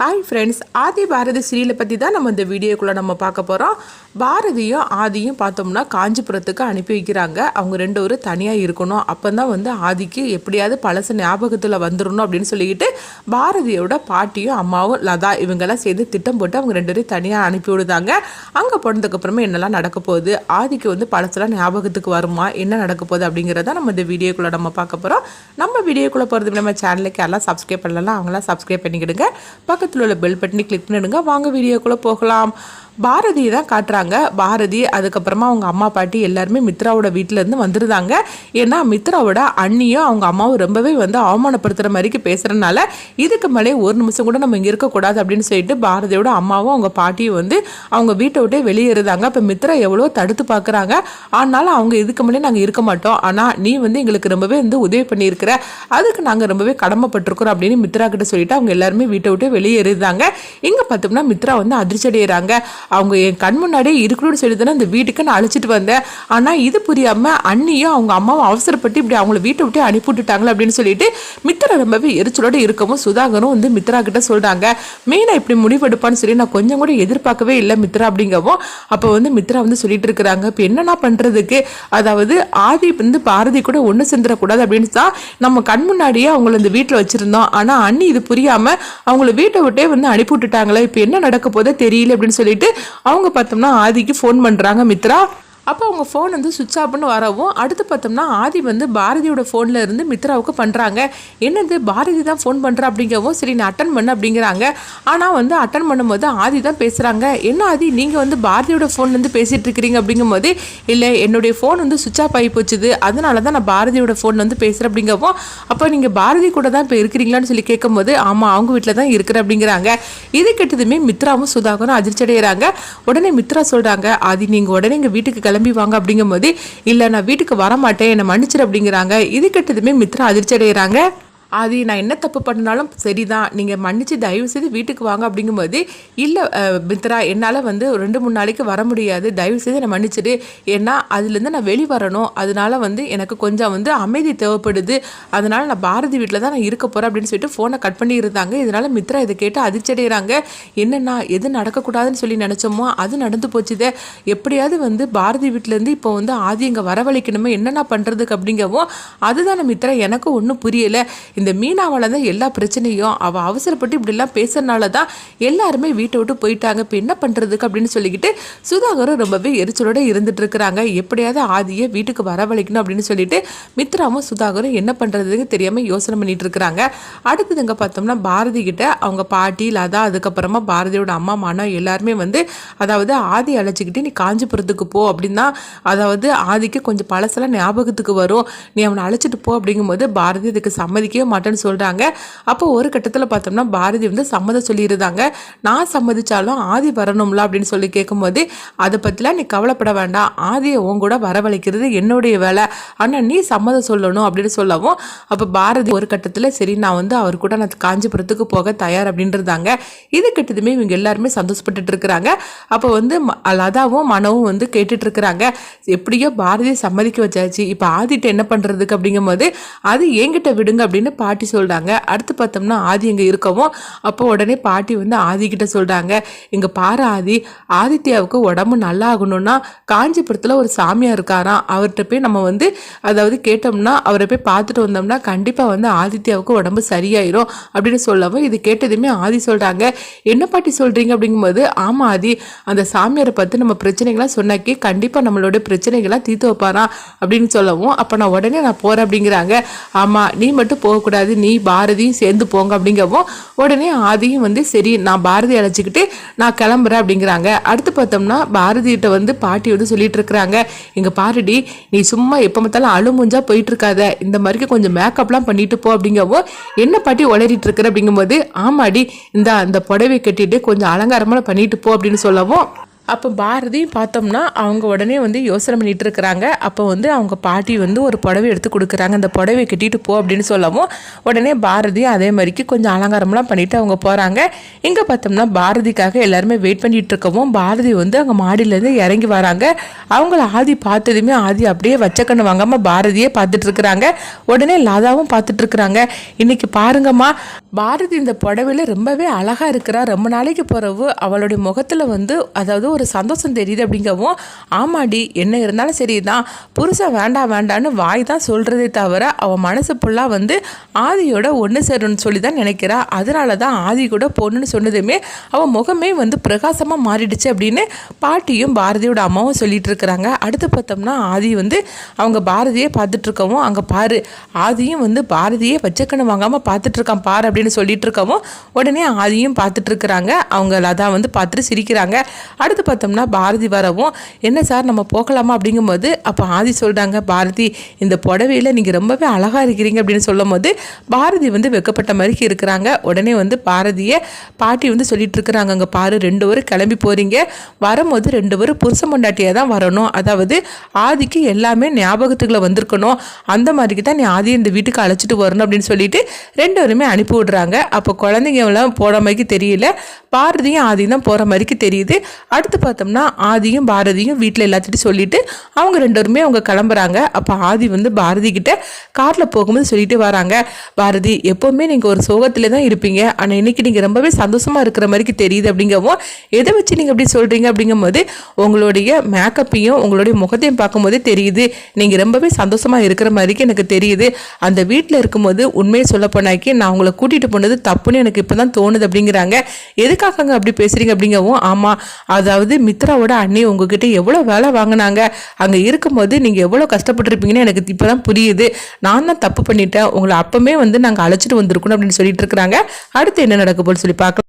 Hi friends ஆதி பாரதி சீரியலை பற்றி தான் நம்ம இந்த வீடியோக்குள்ளே நம்ம பார்க்க போகிறோம் பாரதியும் ஆதியும் பார்த்தோம்னா காஞ்சிபுரத்துக்கு அனுப்பி வைக்கிறாங்க. அவங்க ரெண்டு பேரும் தனியாக இருக்கணும். அப்போ தான் வந்து ஆதிக்கு எப்படியாவது பழச ஞாபகத்தில் வந்துடணும் அப்படின்னு சொல்லிக்கிட்டு பாரதியோட பாட்டியும் அம்மாவும் லதா இவங்கெல்லாம் சேர்ந்து திட்டம் போட்டு அவங்க ரெண்டு பேரும் தனியாக அனுப்பி விடுதாங்க. அங்கே போனதுக்கப்புறமே என்னெல்லாம் நடக்க போகுது? ஆதிக்கு வந்து பழசெல்லாம் ஞாபகத்துக்கு வருமா? என்ன நடக்க போகுது அப்படிங்கிறத நம்ம இந்த வீடியோக்குள்ளே நம்ம பார்க்க போகிறோம் நம்ம வீடியோக்குள்ளே போகிறது நம்ம சேனலுக்கு எல்லாம் சப்ஸ்கிரைப் பண்ணலாம் அவங்களாம் சப்ஸ்கிரைப் பண்ணிக்கிடுங்க. பக்கத்து பக்கத்தில் உள்ள பெல் பட்டனை கிளிக் பண்ணிடுங்க. வாங்க வீடியோக்குள்ளே போகலாம். பாரதி தான் காட்டுறாங்க. பாரதி அதுக்கப்புறமா அவங்க அம்மா பாட்டி எல்லாருமே மித்ராவோட வீட்டிலேருந்து வந்துருந்தாங்க. ஏன்னா மித்ராவோட அண்ணியும் அவங்க அம்மாவும் ரொம்பவே வந்து அவமானப்படுத்துகிற மாதிரிக்கு பேசுகிறனால இதுக்கு மேலே ஒரு நிமிஷம் கூட நம்ம இங்கே இருக்கக்கூடாது அப்படின்னு சொல்லிட்டு பாரதியோட அம்மாவும் அவங்க பாட்டியும் வந்து அவங்க வீட்டை விட்டே வெளியேறுதாங்க இப்போ மித்ரா எவ்வளோ தடுத்து பார்க்குறாங்க. ஆனாலும் அவங்க இதுக்கு மேலே நாங்கள் இருக்க மாட்டோம். ஆனால் நீ வந்து எங்களுக்கு ரொம்பவே வந்து உதவி பண்ணியிருக்கிற. அதுக்கு நாங்கள் ரொம்பவே கடமைப்பட்டிருக்கிறோம் அப்படின்னு மித்ரா கிட்ட சொல்லிட்டு அவங்க எல்லாருமே வீட்டை விட்டு வெளியேறுதாங்க இங்கே பார்த்தோம்னா மித்ரா வந்து அதிர்ச்சி அடைகிறாங்க அவங்க என் கண் முன்னாடியே இருக்கணும்னு சொல்லி தானே அந்த வீட்டுக்கு நான் அழைச்சிட்டு வந்தேன். ஆனால் இது புரியாமல் அண்ணியும் அவங்க அம்மாவும் அவசரப்பட்டு இப்படி அவங்கள வீட்டை விட்டு அனுப்பி விட்டுட்டாங்களே அப்படின்னு சொல்லிட்டு மித்ரா ரொம்பவே எரிச்சலோட இருக்கவும் சுதாகரும் வந்து மித்ரா கிட்ட சொல்கிறாங்க மெயினாக இப்படி முடிவெடுப்பான்னு சொல்லி நான் கொஞ்சம் கூட எதிர்பார்க்கவே இல்லை மித்ரா அப்படிங்கவும். அப்போ வந்து மித்ரா வந்து சொல்லிட்டு இருக்கிறாங்க இப்போ என்னென்ன பண்ணுறதுக்கு அதாவது ஆதி வந்து பாரதி கூட ஒன்று சேர்ந்துடக்கூடாது அப்படின்னு தான் நம்ம கண் முன்னாடியே அவங்கள இந்த வீட்டில் வச்சுருந்தோம். ஆனால் அண்ணி இது புரியாமல் அவங்கள வீட்டை விட்டே வந்து அனுப்பி விட்டுட்டாங்களே இப்போ என்ன நடக்க போதே தெரியல அப்படின்னு சொல்லிட்டு அவங்க பார்த்தோம்னா ஆதிக்கு ஃபோன் பண்ணுறாங்க மித்ரா. அப்போ அவங்க ஃபோன் வந்து சுவிட்ச் ஆஃப்னு வரவும் அடுத்து பார்த்தோம்னா ஆதி வந்து பாரதியோட ஃபோனில் இருந்து மித்ராவுக்கு பண்ணுறாங்க என்னது பாரதி தான் ஃபோன் பண்ணுறா அப்படிங்கவும் சரி நான் அட்டன் பண்ண அப்படிங்கிறாங்க. ஆனால் வந்து அட்டன் பண்ணும்போது ஆதி தான் பேசுகிறாங்க என்ன ஆதி நீங்கள் வந்து பாரதியோட ஃபோன்லேருந்து பேசிகிட்டு இருக்கிறீங்க அப்படிங்கும்போது இல்லை என்னுடைய ஃபோன் வந்து சுவிட்ச் ஆஃப் ஆகி போச்சுது அதனால தான் நான் பாரதியோட ஃபோன் வந்து பேசுகிறேன் அப்படிங்கவும் அப்போ நீங்கள் பாரதி கூட தான் இப்போ இருக்கிறீங்களான்னு சொல்லி கேட்கும்போது ஆமாம் அவங்க வீட்டில் தான் இருக்கிற அப்படிங்கிறாங்க. இது கெட்டதுமே மித்ராவும் சுதாகரும் அதிர்ச்சி அடைகிறாங்க உடனே மித்ரா சொல்கிறாங்க ஆதி நீங்கள் உடனே எங்கள் வீட்டுக்கு கிளம்பி வாங்க அப்படிங்கும்போது இல்லை நான் வீட்டுக்கு வர மாட்டேன் என்னை மன்னிச்சிரு அப்படிங்கிறாங்க. இது கெட்டதுமே மித்ரா அதிர்ச்சி அடைகிறாங்க அது நான் என்ன தப்பு பண்ணாலும் சரிதான். நீங்கள் மன்னிச்சு தயவு செய்து வீட்டுக்கு வாங்க அப்படிங்கும்போது இல்லை மித்ரா என்னால் வந்து ரெண்டு மூணு நாளைக்கு வர முடியாது. தயவு செய்து நான் மன்னிச்சிடு. ஏன்னா அதுலேருந்து நான் வெளி வரணும். அதனால வந்து எனக்கு கொஞ்சம் வந்து அமைதி தேவைப்படுது. அதனால் நான் பாரதி வீட்டில் தான் நான் இருக்க போகிறேன் அப்படின்னு சொல்லிட்டு ஃபோனை கட் பண்ணி இருந்தாங்க மித்ரா இதை கேட்டு அதிர்ச்சடைகிறாங்க என்னென்னா எது நடக்கக்கூடாதுன்னு சொல்லி நினச்சோமோ அது நடந்து போச்சுதே. எப்படியாவது வந்து பாரதி வீட்டிலேருந்து இப்போ வந்து ஆதி இங்கே வரவழைக்கணுமே என்னென்ன பண்ணுறதுக்கு அப்படிங்கவும் அதுதான் மித்ரா எனக்கு ஒன்றும் புரியலை. இந்த மீனாவால் தான் எல்லா பிரச்சனையும் அவள் அவசரப்பட்டு இப்படிலாம் பேசுறதுனால தான் எல்லாருமே வீட்டை விட்டு போயிட்டாங்க. இப்போ என்ன பண்ணுறதுக்கு அப்படின்னு சொல்லிக்கிட்டு சுதாகரும் ரொம்பவே எரிச்சலோட இருந்துட்டு இருக்கிறாங்க. எப்படியாவது ஆதியை வீட்டுக்கு வரவழைக்கணும் அப்படின்னு சொல்லிட்டு மித்ராவும் சுதாகரும் என்ன பண்ணுறதுக்கு தெரியாமல் யோசனை பண்ணிட்டு இருக்கிறாங்க. அடுத்ததுங்க பார்த்தோம்னா பாரதி கிட்ட அவங்க பாட்டி லதா அதுக்கப்புறமா பாரதியோட அம்மா மானா எல்லாருமே வந்து அதாவது ஆதி அழைச்சிக்கிட்டு நீ காஞ்சிபுரத்துக்கு போ அப்படின்னா அதாவது ஆதிக்கு கொஞ்சம் பழசெல்லாம் ஞாபகத்துக்கு வரும். நீ அவனை அழைச்சிட்டு போ அப்படிங்கும்போது பாரதி இதுக்கு சம்மதிக்கவே மாட்டேன்னு சொல்கிறாங்க அப்போ ஒரு கட்டத்தில் பார்த்தோம்னா பாரதி வந்து சம்மதம் சொல்லியிருந்தாங்க. நான் சம்மதிச்சாலும் ஆதி வரணும்ல அப்படின்னு சொல்லி கேட்கும்போது அதை பற்றிலாம் நீ கவலைப்பட வேண்டாம். ஆதியை உன் கூட வரவழைக்கிறது என்னுடைய வேலை. ஆனால் நீ சம்மதம் சொல்லணும் அப்படின்னு சொல்லவும் அப்போ பாரதி ஒரு கட்டத்தில் சரி நான் வந்து அவர் கூட நான் காஞ்சிபுரத்துக்கு போக தயார் அப்படின்றதாங்க இது கிட்டதுமே இவங்க எல்லாருமே சந்தோஷப்பட்டுட்டு இருக்கிறாங்க. அப்போ வந்து ம- லதாவும் மனவும் வந்து கேட்டுட்டு இருக்கிறாங்க. எப்படியோ பாரதியை சம்மதிக்க வச்சாச்சு. இப்போ ஆதிட்ட என்ன பண்ணுறதுக்கு அப்படிங்கும்போது அது என்கிட்ட விடுங்க அப்படின்னு பாட்டி சொல்கிறாங்க அடுத்து பார்த்தோம்னா ஆதி இங்கே இருக்கவும். அப்போ உடனே பாட்டி வந்து ஆதி கிட்ட சொல்கிறாங்க இங்கே பாரு ஆதி ஆதித்யாவுக்கு உடம்பு நல்லா ஆகணும்னா காஞ்சிபுரத்தில் ஒரு சாமியார் இருக்காராம். அவர்கிட்ட போய் நம்ம வந்து அதாவது கேட்டோம்னா அவரை போய் பார்த்துட்டு வந்தோம்னா கண்டிப்பாக வந்து ஆதித்யாவுக்கு உடம்பு சரியாயிரும் அப்படின்னு சொல்லவும் இது கேட்டதுமே ஆதி சொல்கிறாங்க என்ன பாட்டி சொல்கிறீங்க அப்படிங்கும்போது ஆமாம் ஆதி அந்த சாமியாரை பார்த்து நம்ம பிரச்சனைகள்லாம் சொன்னாக்கி கண்டிப்பாக நம்மளோட பிரச்சனைகள்லாம் தீர்த்து வைப்பாராம் அப்படின்னு சொல்லவும். அப்போ நான் உடனே நான் போகிறேன் அப்படிங்கிறாங்க. ஆமாம் நீ மட்டும் போகக்கூடாது. நீ பாரதியும் சேர்ந்து போங்க அப்படிங்கவும் உடனே ஆதியும் வந்து சரி நான் பாரதி அழைச்சிக்கிட்டு நான் கிளம்புறேன் அப்படிங்கிறாங்க. அடுத்து பார்த்தோம்னா பாரதிகிட்ட வந்து பாட்டி வந்து சொல்லிட்டு இருக்கிறாங்க. இங்கே பாருடி நீ சும்மா எப்போ பார்த்தாலும் அழுமுஞ்சா போயிட்டு இருக்காத இந்த மாதிரிக்கு கொஞ்சம் மேக்கப்லாம் பண்ணிட்டு போ அப்படிங்கவும் என்ன பாட்டி உளறிட்டு இருக்கிற? அப்படிங்கும்போது ஆமாடி இந்த அந்த புடவை கட்டிட்டு கொஞ்சம் அலங்காரமாக பண்ணிட்டு போ அப்படின்னு சொல்லவும் அப்போ பாரதியும் பார்த்தோம்னா அவங்க உடனே வந்து யோசனை பண்ணிட்டு இருக்கிறாங்க. அப்போ வந்து அவங்க பாட்டி வந்து ஒரு புடவை எடுத்து கொடுக்குறாங்க. அந்த புடவை கட்டிட்டு போ அப்படின்னு சொல்லவும் உடனே பாரதி அதே மாதிரிக்கு கொஞ்சம் அலங்காரம்லாம் பண்ணிட்டு அவங்க போகிறாங்க இங்கே பார்த்தோம்னா பாரதிக்காக எல்லாருமே வெயிட் பண்ணிட்டு இருக்கவும் பாரதி வந்து அங்கே மாடியிலேருந்து இறங்கி வராங்க. அவங்கள ஆதி பார்த்ததுமே ஆதி அப்படியே வச்சக்கண்ணு வாங்காமல் பாரதியே பார்த்துட்டு இருக்கிறாங்க. உடனே லாதாவும் பார்த்துட்டு இருக்கிறாங்க. இன்னைக்கு பாருங்கம்மா பாரதி இந்த புடவையில் ரொம்பவே அழகாக இருக்கிறா. ரொம்ப நாளைக்கு பிறகு அவளுடைய முகத்தில் வந்து அதாவது ஒரு சந்தோஷம் தெரியுது அப்படிங்கவும் ஆமாடி என்ன இருந்தாலும் சரிதான். புருஷன் வேண்டாம் வேண்டான்னு வாய் தான் சொல்கிறதே தவிர அவன் மனசு ஃபுல்லாக வந்து ஆதியோட ஒன்று சேரணும்னு சொல்லி தான் நினைக்கிறா. அதனால தான் ஆதி கூட பொண்ணுன்னு சொன்னதுமே அவன் முகமே வந்து பிரகாசமாக மாறிடுச்சு அப்படின்னு பாட்டியும் பாரதியோட அம்மாவும் சொல்லிட்டு இருக்கிறாங்க. அடுத்து பார்த்தோம்னா ஆதி வந்து அவங்க பாரதியை பார்த்துட்ருக்கவும் அங்கே பாரு ஆதியும் வந்து பாரதியை வச்சக்கண்ணு வாங்காமல் பார்த்துட்ருக்கான் பாரு அப்படின்னு சொல்லிட்டு இருக்கவும் உடனே ஆதியும் பார்த்துட்ருக்குறாங்க அவங்க லதா வந்து பார்த்துட்டு சிரிக்கிறாங்க. அடுத்து பார்த்தோம்னா பாரதி வரவும் என்ன சார் நம்ம போகலாமா? அப்படிங்கும்போது அப்போ ஆதி சொல்கிறாங்க பாரதி இந்த புடவையில் நீங்கள் ரொம்பவே அழகாக இருக்கிறீங்க அப்படின்னு சொல்லும் போது பாரதி வந்து வெக்கப்பட்ட மாதிரி இருக்கிறாங்க. உடனே வந்து பாரதியை பாட்டி வந்து சொல்லிட்டு இருக்கிறாங்க அங்கே பாரு ரெண்டு பேரும் கிளம்பி போகிறீங்க வரும்போது ரெண்டு பேரும் புருஷ மண்டாட்டியாக தான் வரணும். அதாவது ஆதிக்கு எல்லாமே ஞாபகத்துக்குள்ள வந்திருக்கணும். அந்த மாதிரிக்கு தான் நீ ஆதி இந்த வீட்டுக்கு அழைச்சிட்டு வரணும் அப்படின்னு சொல்லிட்டு ரெண்டு பேருமே அனுப்பி விடுறாங்க. அப்போ குழந்தைங்க எல்லாம் போகிற மாதிரிக்கு தெரியல. பாரதியும் ஆதியும் தான் போகிற மாதிரிக்கு தெரியுது. அடுத்து பார்த்தோம்னா ஆதியும் பாரதியும் வீட்டில் எல்லாத்திட்டும் சொல்லிட்டு அவங்க ரெண்டோருமே அவங்க கிளம்புறாங்க. அப்போ ஆதி வந்து பாரதி கிட்ட காரில் போகும்போது சொல்லிட்டு வராங்க. பாரதி எப்போவுமே நீங்கள் ஒரு சோகத்தில் தான் இருப்பீங்க. ஆனால் இன்னைக்கு நீங்கள் ரொம்பவே சந்தோஷமாக இருக்கிற மாதிரிக்கு தெரியுது அப்படிங்கவும் எதை வச்சு நீங்கள் அப்படி சொல்கிறீங்க அப்படிங்கும்போது உங்களுடைய மேக்கப்பையும் உங்களுடைய முகத்தையும் பார்க்கும்போதே தெரியுது. நீங்கள் ரொம்பவே சந்தோஷமாக இருக்கிற மாதிரிக்கு எனக்கு தெரியுது. அந்த வீட்டில் இருக்கும்போது உண்மையை சொல்லப்போனாக்கி நான் உங்களை கூட்டிகிட்டு போனது தப்புன்னு எனக்கு இப்போ தான் தோணுது அப்படிங்கிறாங்க. எதுக்காகங்க அப்படி பேசுகிறீங்க அப்படிங்கவும் ஆமாம் அதாவது மித்ராவோட அண்ணி உங்ககிட்ட எவ்வளோ வேலை வாங்கினாங்க? அங்கே இருக்கும்போது நீங்கள் எவ்வளோ கஷ்டப்பட்டுருப்பீங்கன்னு எனக்கு இப்போ தான் புரியுது. நான் தான் தப்பு பண்ணிட்டேன். உங்களை அப்பவுமே வந்து நாங்கள் அழைச்சிட்டு வந்திருக்கணும் அப்படின்னு சொல்லிட்டு இருக்கிறாங்க. அடுத்து என்ன நடக்க போல் சொல்லி பார்க்கலாம்.